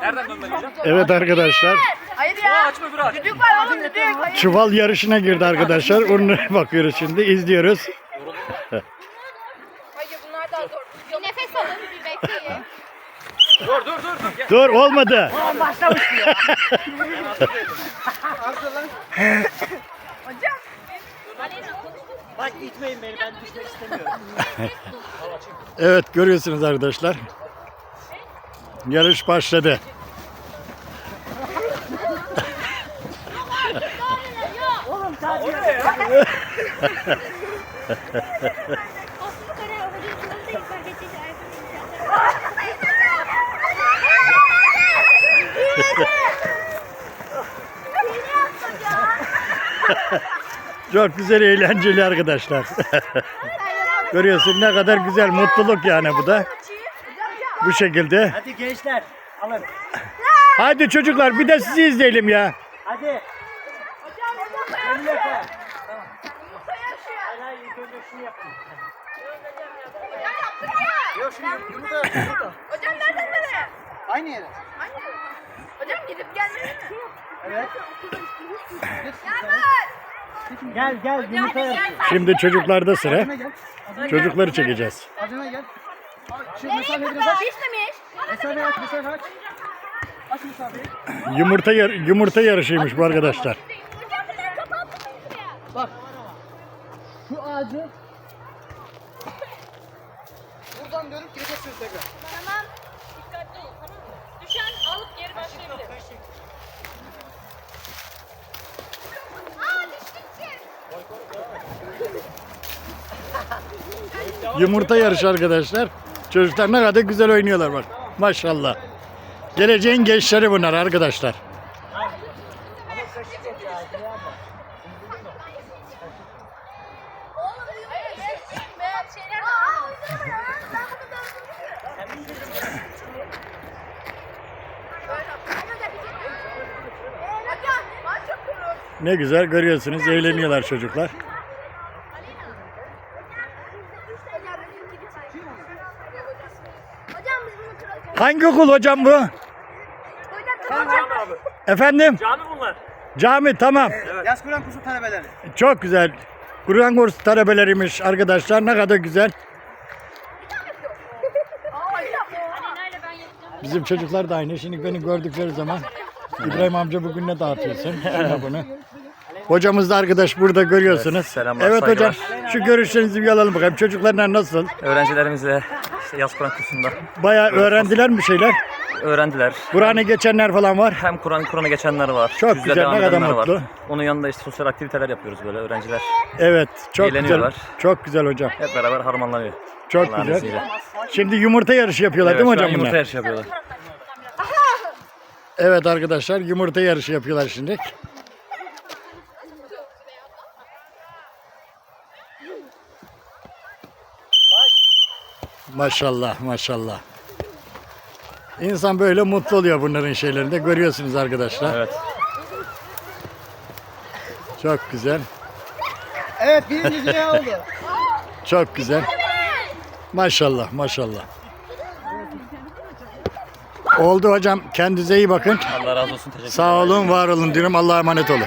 Nereden hocam? Evet arkadaşlar. Hayır ya. Açma bir aç. Düdük var oğlum düdük. Hayır. Çuval yarışına girdi arkadaşlar. Onu bakıyoruz şimdi. izliyoruz. Hayır bunlar daha zor. Bir nefes alın, bir bekleyin. Dur dur dur. dur. Gel. Dur olmadı. Bak itmeyin beni ben düşmek istemiyorum. Evet görüyorsunuz arkadaşlar. Yarış başladı. Çok güzel eğlenceli arkadaşlar. Görüyorsun ne kadar güzel mutluluk yani bu da. Bu şekilde. Hadi gençler alın. Hadi çocuklar bir de sizi izleyelim ya. Hadi. Elini yapar. Tamam. Hayır hayır ilk önce şunu yapın. Yok şunu yap. Yumurta yap. Yumurta. Hocam nereden nereye? Aynı yere. Hocam gidip gelmeli mi? Evet. Gel gel yumurta yap. Şimdi çocuklarda sıra. Gel. Çocukları çekeceğiz. Acına gel. Şu mesafeyi biraz aç. Pişmemiş. Mesafeyi aç. Mesafeyi aç. Aç mesafeyi. Yumurta yar- yumurta yarışıymış bu arkadaşlar. Bak. Şu ağacı buradan dönüp gideceksiniz tekrar. Tamam. Dikkatli olun tamam mı? Düşen alıp geri başlayabilir. Aa düştük. Yumurta yarışı arkadaşlar. Çocuklar ne kadar güzel oynuyorlar bak. Maşallah. Geleceğin gençleri bunlar arkadaşlar. Ne güzel görüyorsunuz eğleniyorlar çocuklar. Hocam biz bunu kıracağız. Hangi okul hocam bu? Abi. Efendim? Cami bunlar. Cami tamam. Yaz Kur'an kursu talebeleri. Çok güzel. Kur'an kursu talebeleriymiş arkadaşlar. Ne kadar güzel. Bizim çocuklar da aynı. Şimdi beni gördükleri zaman İbrahim amca bugün ne dağıtıyorsun? Şuna bunu. Hocamız da arkadaş burada görüyorsunuz. selamlar, evet hocam saygılar. şu görüşlerinizi bir alalım bakalım. Çocuklarla nasıl? Öğrencilerimizle işte yaz Kur'an kursunda Bayağı öğrendiler mi şeyler? öğrendiler. Kur'an'ı geçenler falan var. Hem Kur'an Kur'an'a geçenler var. Çok yüzde güzel, ne kadar mutlu. Var. Onun yanında işte sosyal aktiviteler yapıyoruz böyle öğrenciler. Evet çok güzel. Çok güzel hocam. Hep beraber harmanlanıyor. Çok Allah'ın güzel. izniyle. Şimdi yumurta yarışı yapıyorlar Evet, değil mi hocam yumurta bunlar? yarışı yapıyorlar. Evet arkadaşlar yumurta yarışı yapıyorlar şimdi. Maşallah maşallah. İnsan böyle mutlu oluyor bunların şeylerinde. Görüyorsunuz arkadaşlar. Evet. Çok güzel. Evet birinci ne oldu? Çok güzel. Maşallah maşallah. Oldu hocam. Kendinize iyi bakın. Allah razı olsun. Teşekkür Sağ olun, var olun diyorum. Allah'a emanet olun.